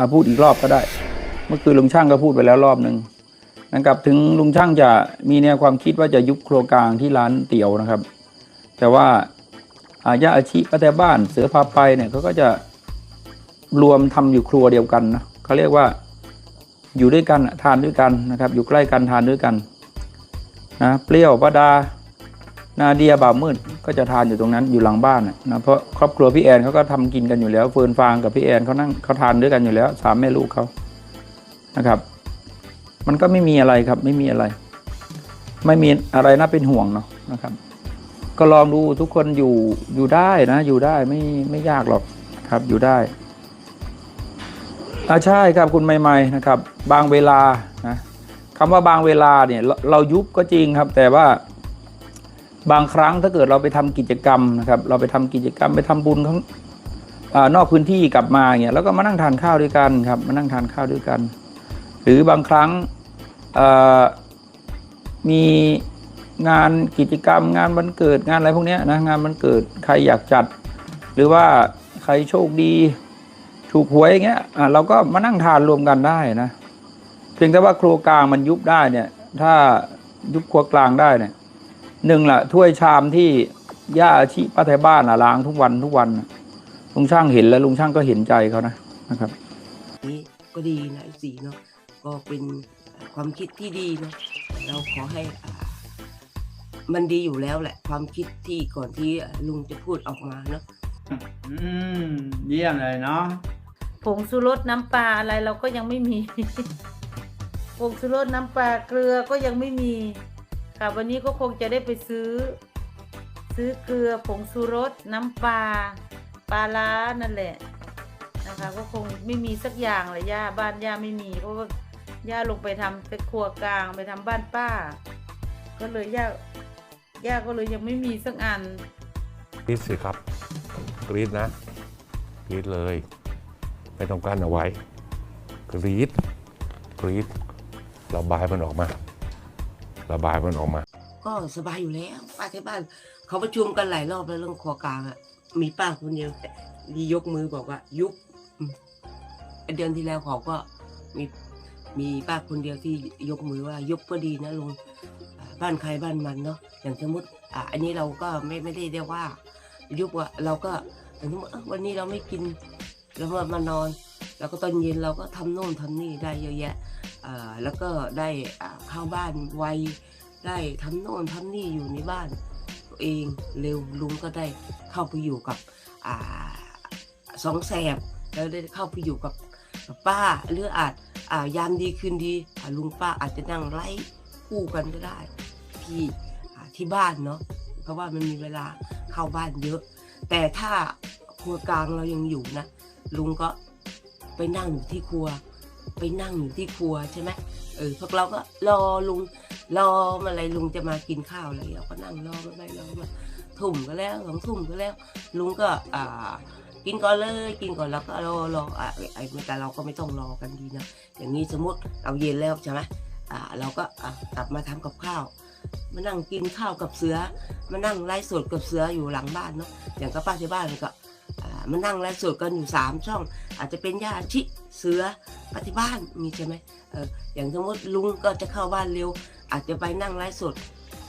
มาพูดอีกรอบก็ได้ เมื่อคืนลุงช่างก็พูดไปแล้วรอบหนึ่งนะครับถึงลุงช่างจะมีแนวความคิดว่าจะยุบครัวกลางที่ร้านเตี๋ยวนะครับ แต่ว่าอาญาอาชีป้าแต่บ้านเสือพาไปเนี่ยเขาก็จะรวมทำอยู่ครัวเดียวกันนะเขาเรียกว่าอยู่ด้วยกันทานด้วยกันนะครับ อยู่ใกล้กันทานด้วยกันนะเปรี้ยวป้าดา นาเดียบ่าวมืดก็จะทานอยู่ตรงนั้นอยู่หลังบ้านนะเพราะครอบครัวพี่แอนเขาก็ทำกินกันอยู่แล้วเฟิร์นฟางกับพี่แอนเขานั่งเขาทานด้วยกันอยู่แล้วสามแม่ลูกเขานะครับ มันก็ไม่มีอะไรครับไม่มีอะไร ไม่มีอะไรน่าเป็นห่วงเนาะนะครับ ก็ลองดูทุกคนอยู่อยู่ได้นะ อยู่ได้ไม่ไม่ยากหรอกครับอยู่ได้อ่าใช่ครับคุณใหม่ๆนะครับ บางเวลานะคำว่าบางเวลาเนี่ยเรายุบก็จริงครับ แต่ว่า บางครั้งถ้าเกิดเราไปทำกิจกรรมนะครับเราไปทำกิจกรรมไปทำบุญข้างนอกพื้นที่กลับมาเนี่ยแล้วก็มานั่งทานข้าวด้วยกันครับมานั่งทานข้าวด้วยกัน หรือบางครั้งมีงานกิจกรรมงานวันเกิดงานอะไรพวกนี้นะงานวันเกิดใครอยากจัด หรือว่าใครโชคดีถูกหวยอย่างเงี้ยเราก็มานั่งทานรวมกันได้นะเพียงแต่ว่าครัวกลางมันยุบได้เนี่ย ถ้ายุบครัวกลางได้เนี่ย หนึ่งละถ้วยชามที่ย่าอาชีป้าไทยบ้านน่ะล้างทุกวันทุกวันน่ะลุงช่างเห็นแล้วลุงช่างก็เห็นใจเขานะนะครับ นี้ก็ดีนะสีเนาะก็เป็นความคิดที่ดีเนาะเราขอให้อ่ามันดีอยู่แล้วแหละ ความคิดที่ก่อนที่ลุงจะพูดออกมาเนาะอืมเยี่ยมเลยเนาะผงชูรสน้ำปลาอะไรเราก็ยังไม่มี ผงชูรสน้ำปลาเกลือก็ยังไม่มี ค่ะวันนี้ก็คงจะได้ไปซื้อ ซื้อเกลือผงชูรสน้ำปลาปลาล้านั่นแหละนะคะ ก็คงไม่มีสักอย่างเลยย่าบ้านย่าไม่มีเพราะว่าย่าลงไปทำไปครัวกลางไปทำบ้านป้า ก็เลยย่าย่าก็เลยยังไม่มีสักอันกรีดสิครับกรีดนะกรีดเลยไม่ต้องกั้นเอาไว้กรีดกรีดระบายมันออกมา ระบายมันออกมา ก็สบายอยู่แล้วป้าที่บ้าน เขาประชุมกันหลายรอบแล้วเรื่องครัวกลางอะมีป้าคนเดียวที่ยกมือบอกว่า ยุบเดือนที่แล้วเขาก็มีมีป้าคนเดียวที่ยกมือว่า ยุบก็ดีนะลุงบ้านใครบ้านมันเนาะอย่างสมมติอะอันนี้เราก็ไม่ไม่ได้เรียกว่า ยุบว่าเราก็อย่างสมมติวันนี้เราไม่กินแล้วมามานอน แล้วก็ตอนเย็นเราก็ทำโน่นทำนี่ได้เยอะแยะแล้วก็ได้อ่า เข้าบ้านไวได้ทำโน่นทำนี่อยู่ในบ้านตัวเองเร็วลุงก็ได้เข้าไปอยู่กับอ่าสองแสบแล้วได้เข้าไปอยู่กับกับป้าหรืออาจอ่ายามดีคืนดีลุงป้าอาจจะนั่งไล่คู่กันก็ได้ที่ที่บ้านเนาะเพราะว่ามันมีเวลาเข้าบ้านเยอะ แต่ถ้าครัวกลางเรายังอยู่นะลุงก็ไปนั่งอยู่ที่ครัว ไปนั่งอยู่ที่ครัวใช่ไหม เออพวกเราก็รอลุงรอเมื่อไรลุงจะมากินข้าวอะไรเราก็นั่งรอเมื่อไรรอมาทุ่มก็แล้วสองทุ่มก็แล้ว ลุงก็อ่ากินก่อนเลยกินก่อนแล้วก็รอรออะไอ้แต่เราก็ไม่ต้องรอกันดีนะอย่างนี้สมมติเราเย็นแล้วใช่ไหมอ่าเราก็อะกลับมาทำกับข้าวมานั่งกินข้าวกับเสือมานั่งไล่สดกับเสืออยู่หลังบ้านเนาะอย่างกับป้าที่บ้านก็ มานั่งไล่สดกันอยู่สามช่อง อาจจะเป็นย่าชิเสือปฏิบ้านมีใช่ไหมเอออย่างสมมติลุงก็จะเข้าบ้านเร็ว อาจจะไปนั่งไลฟ์สด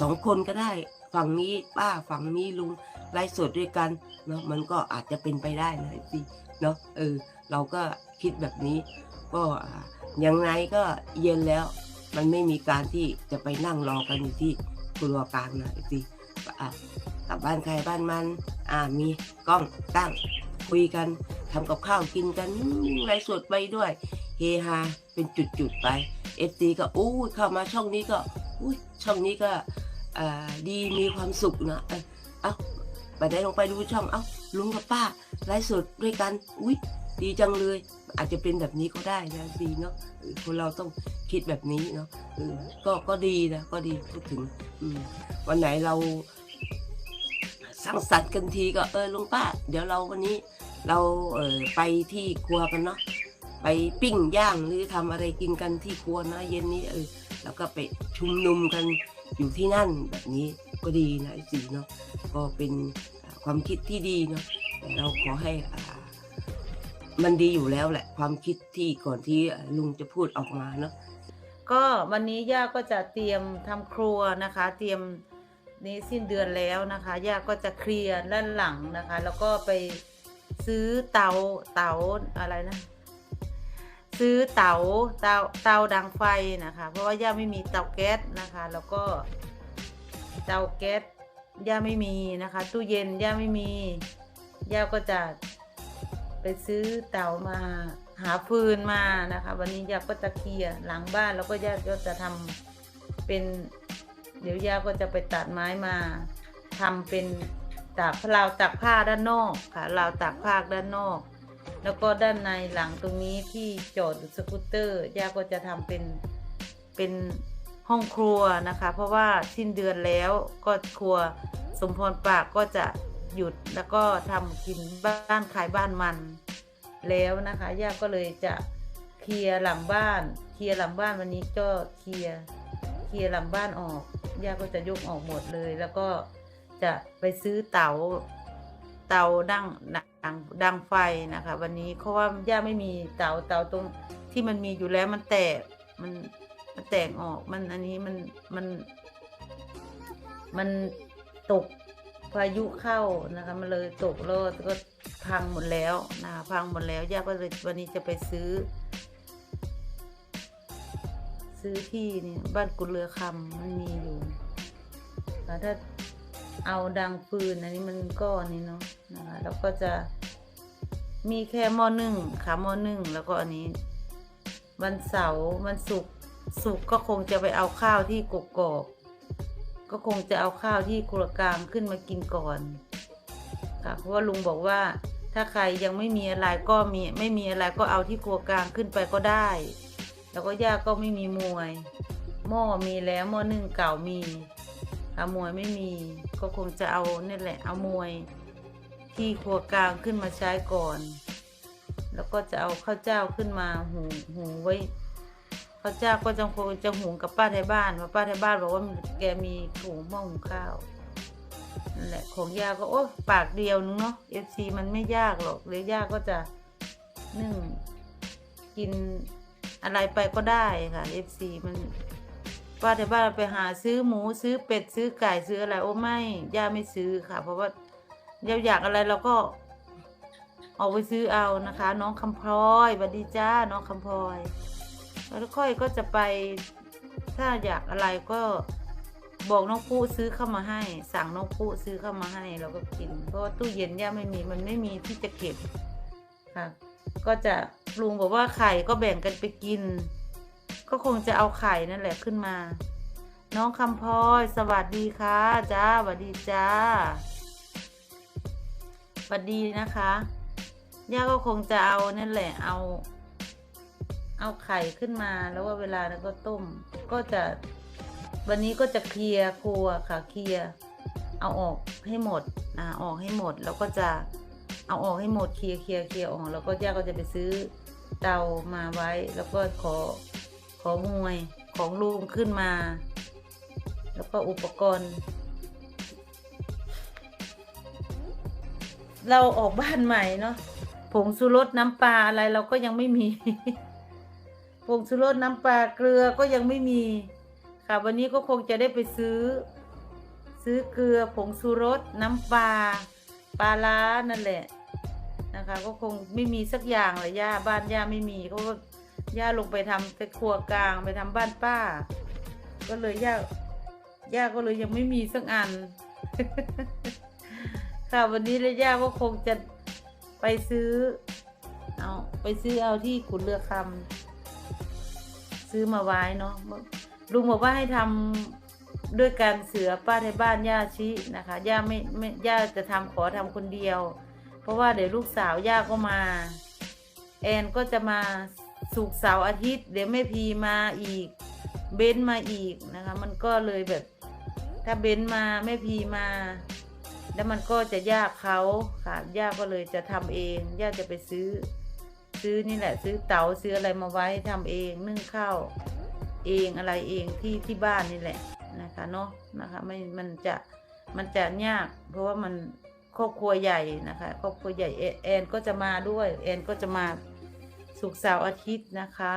สองคนก็ได้ฝั่งนี้ป้าฝั่งนี้ลุงไลฟ์สดด้วยกันเนาะมันก็อาจจะเป็นไปได้นะสิเนาะเออเราก็คิดแบบนี้ ก็อย่างไงก็เย็นแล้ว มันไม่มีการที่จะไปนั่งรอกันอยู่ที่ครัวกลางนะสิ อะกลับบ้านใครบ้านมัน อ่ามีกล้องตั้งคุยกันทำกับข้าวกินกันไลฟ์สดไปด้วย เฮฮาเป็นจุดๆไปเอฟซีก็อู้เข้ามาช่องนี้ก็อุ้ยช่องนี้ก็อ่าดีมีความสุขนะเอ้าไปได้ลงไปดูช่องเอ้าลุงกับป้าไลฟ์สดด้วยกันอุ้ยดีจังเลย อาจจะเป็นแบบนี้ก็ได้นะดีเนาะคนเราต้องคิดแบบนี้เนาะก็ก็ดีนะก็ดีพูดถึงวันไหนเรา สร้างสรรค์กันทีก็เออลุงป้า เดี๋ยวเราวันนี้เราเออไปที่ครัวกันเนาะไปปิ้งย่างหรือทำอะไรกินกันที่ครัวนะเย็นนี้เออแล้วก็ไปชุมนุมกันอยู่ที่นั่นแบบนี้ก็ดีนะไอ้สีเนาะก็เป็นความคิดที่ดีเนาะเราขอให้อ่ามันดีอยู่แล้วแหละ ความคิดที่ก่อนที่ลุงจะพูดออกมาเนาะก็วันนี้ย่าก็จะเตรียมทำครัวนะคะ เตรียม นี้สิ้นเดือนแล้วนะคะย่าก็จะเคลียร์ด้านหลังนะคะ แล้วก็ไปซื้อเตาเตาอะไรนะ ซื้อเตาเตาเตาดังไฟนะคะ เพราะว่าย่าไม่มีเตาแก๊สนะคะ แล้วก็เตาแก๊สย่าไม่มีนะคะ ตู้เย็นย่าไม่มีย่าก็จะไปซื้อเตามาหาฟืนมานะคะ วันนี้ย่าก็จะเคลียร์หลังบ้านแล้วก็ย่าก็จะทำเป็น เดี๋ยวย่าก็จะไปตัดไม้มาทำเป็นตากราวตากผ้าด้านนอกค่ะราวตากผ้าด้านนอก แล้วก็ด้านในหลังตรงนี้ที่จอดสกูตเตอร์ย่าก็จะทำเป็นเป็นห้องครัวนะคะ เพราะว่าสิ้นเดือนแล้วก็ครัวสมพรปากก็จะหยุดแล้วก็ทำกินบ้านขายบ้านมันแล้วนะคะย่าก็เลยจะเคลียร์หลังบ้าน เคลียร์หลังบ้านวันนี้ก็เคลียร์เคลียร์หลังบ้านออก ย่าก็จะยกออกหมดเลย แล้วก็จะไปซื้อเตาเตาดั้งดังดังไฟนะคะ วันนี้เพราะว่าย่าไม่มีเตาเตาตรงที่มันมีอยู่แล้วมันแตกมันมันแตกออกมันอันนี้มันมันมันตกพายุเข้านะคะ มันเลยตกแล้วก็พังหมดแล้วนะคะพังหมดแล้วย่าก็เลยวันนี้จะไปซื้อ ซื้อที่เนี่ยบ้านกุเรือคำมันมีอยู่แต่ถ้าเอาดังฟืนอันนี้มันก้อนนี้เนาะนะคะแล้วก็จะมีแค่หม้อนึ่งค่ะหม้อนึ่งแล้วก็อันนี้วันเสาร์วันศุกร์ศุกร์ก็คงจะไปเอาข้าวที่กกอกก็คงจะเอาข้าวที่ครัวกลางขึ้นมากินก่อนค่ะเพราะว่าลุงบอกว่าถ้าใครยังไม่มีอะไรก็มีไม่มีอะไรก็เอาที่ครัวกลางขึ้นไปก็ได้ แล้วก็ย่าก็ไม่มีมวย หม้อมีแล้วหม้อนึ่งเก่ามีอามวยไม่มี ก็คงจะเอาเนี่ยแหละเอามวย ที่ครัวกลางขึ้นมาใช้ก่อน แล้วก็จะเอาข้าวเจ้าขึ้นมาหุงหุงไว้ข้าวเจ้าก็จะคงจะหุงกับป้าไทยบ้านเพราป้าไทยบ้านบอกว่าแกมีถุงหม้อหุงข้าวนั่นแหละของยาก็โอ้ปากเดียวนึงเนาะเอฟซีมันไม่ยากหรอกเดี๋ยยาก็จะนึ่งกิน อะไรไปก็ได้ค่ะเอฟซีมันป้าแต่บ้านไปหาซื้อหมูซื้อเป็ดซื้อไก่ซื้ออะไร โอ้ไม่ย่าไม่ซื้อค่ะ เพราะว่าย่าอยากอะไรเราก็ออกไปซื้อเอานะคะ น้องคำพลอยสวัสดีจ้าน้องคำพลอยแล้วค่อยก็จะไปถ้าอยากอะไรก็บอกน้องปู้ซื้อเข้ามาให้ สั่งน้องปู้ซื้อเข้ามาให้เราก็กิน เพราะว่าตู้เย็นย่าไม่มีมันไม่มีที่จะเก็บค่ะ ก็จะ ลุงบอกว่าไข่ก็แบ่งกันไปกิน ก็คงจะเอาไข่นั่นแหละขึ้นมา น้องคำพลอยสวัสดีค่ะจ้าสวัสดีจ้าสวัสดีนะคะย่าก็คงจะเอานั่นแหละเอา เอาไข่ขึ้นมาแล้วว่าเวลานั้นก็ต้ม ก็จะวันนี้ก็จะเคลียร์ครัวค่ะเคลียร์เอาออกให้หมดอ่าออกให้หมดแล้วก็จะเอาออกให้หมดเคลียร์เคลียร์เคลียร์ออกแล้วก็ย่าก็จะไปซื้อ เตามาไว้ แล้วก็ขอของมวยของลุงขึ้นมา แล้วก็อุปกรณ์ เราออกบ้านใหม่เนาะผงชูรสน้ำปลาอะไรเราก็ยังไม่มีผงชูรสน้ำปลาเกลือก็ยังไม่มี ค่ะ วันนี้ก็คงจะได้ไปซื้อ ซื้อเกลือผงชูรสน้ำปลาปลาล้านั่นแหละ นะคะ ก็คงไม่มีสักอย่างเลยย่าบ้านย่าไม่มีเขาก็ย่าลงไปทำไปครัวกลางไปทำบ้านป้า ก็เลยย่าย่าก็เลยยังไม่มีสักอัน ค่ะวันนี้เลยย่าก็คงจะไปซื้อ เอาไปซื้อเอาที่ขุนเรือคำซื้อมาไว้เนาะลุงบอกว่าให้ทำด้วยการเสือป้าในบ้านย่าชี้นะคะย่าไม่ไม่ย่าจะทำขอทำคนเดียว เพราะว่าเดี๋ยวลูกสาวย่าก็มา แอนก็จะมาสุกเสาร์อาทิตย์ เดี๋ยวแม่พีมาอีก เบนมาอีกนะคะ มันก็เลยแบบ ถ้าเบนมาแม่พีมา แล้วมันก็จะยากเขาค่ะย่าก็เลยจะทำเองย่าจะไปซื้อ ซื้อนี่แหละ ซื้อเตาซื้ออะไรมาไว้ทำเองนึ่งข้าวเองอะไรเองที่ที่บ้านนี่แหละนะคะเนาะนะคะไม่มันจะมันจะยาก เพราะว่ามัน ครอบครัวใหญ่นะคะครอบครัวใหญ่แอนแอนก็จะมาด้วยแอนก็จะมาสุกเสาร์อาทิตย์นะคะ